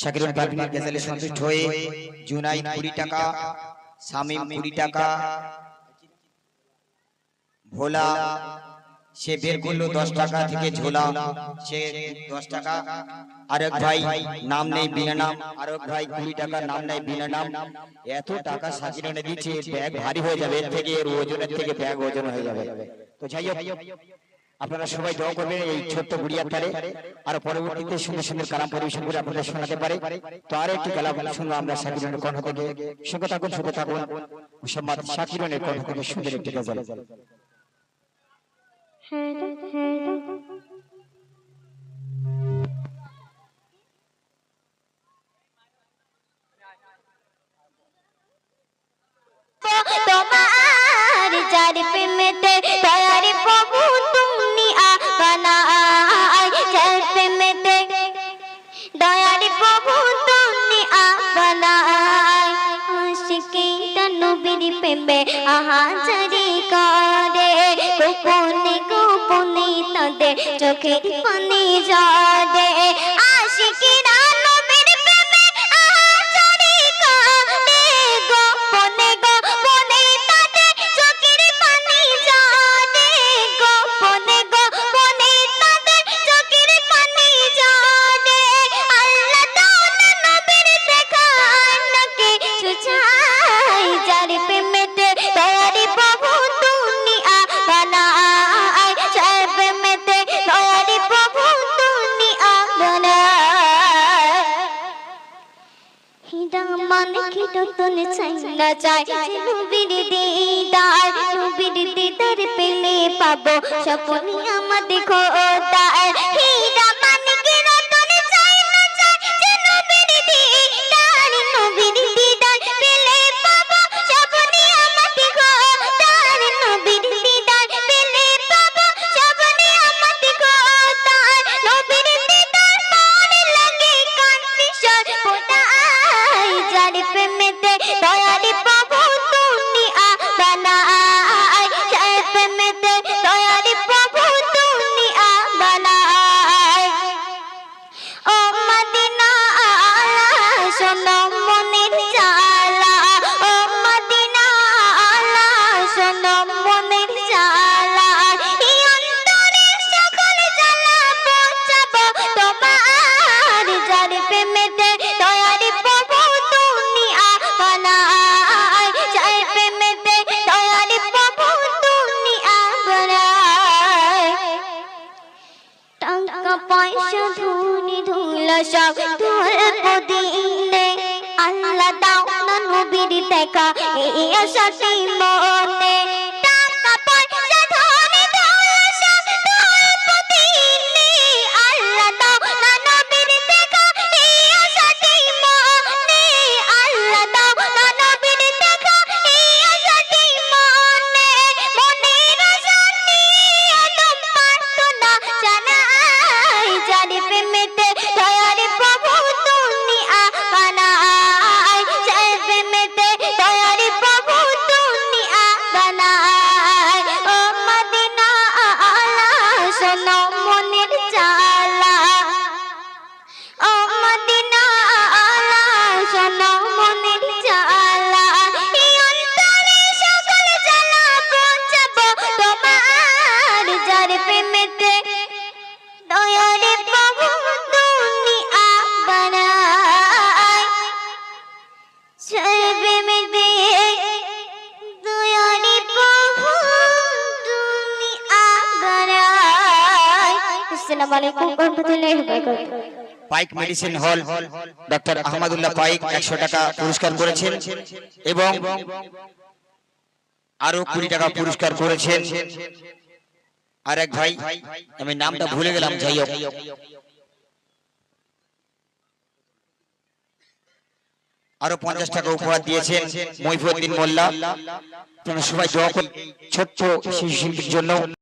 শাকিরুল পারভিনের গেজালে সন্তুষ্ট হয়ে জুনাইদ কুড়ি টাকা শামিম কুড়ি টাকা। ভোলা সে বের করল দশ টাকা থেকে ঝোলা সে দশ টাকা। আরেক ভাই নাম নেই বিনা নাম আরেক ভাই কুড়ি টাকা নাম নেই বিনা নাম। এত টাকা সাজিয়ে এনে দিচ্ছে ব্যাগ ভারী হয়ে যাবে এর থেকে এর ওজনের থেকে ব্যাগ ওজন হয়ে যাবে। তো যাই হোক আপনারা সবাই দোয়া করবেন এই ছোট্ট গুড়িয়ার তারে আর পরবর্তীতে সুন্দর সুন্দর কালাম পরিবেশন করে আপনাদের শোনাতে পারে। তো আর একটি কালাম শুনব আমরা সাকিরনের কণ্ঠ থেকে। সঙ্গে থাকুন সঙ্গে থাকুন। মোহাম্মদ সাকিরনের কণ্ঠ থেকে সুন্দর একটি গজল। হ্যাঁ হ্যালো প্রেমে আহাজারি করে। গোপনে গোপনে তাদের চোখের পানি জড়ে হিদামান কিরতন চাই নবীর দিদার। নবীর দিদার পেলে পাবো স্বপ্নে আমাদের খোদার। হিদামান সব ধরব দিনে আল্লাহ দাও না নবীর দেখা। এই আশাটি পাইক মেডিসিন হল ডক্টর আহমদুল্লাহ পাইক একশো টাকা পুরস্কার করেছেন এবং আরও কুড়ি টাকা পুরস্কার করেছেন। আর এক ভাই, আমি নামটা ভুলে গেলাম, যাই হোক। আরও পঞ্চাশ টাকা উপহার দিয়েছেন মহিফুদ্দিন মোল্লা। সবাই ছোট্ট শিশু শিল্পীর জন্য।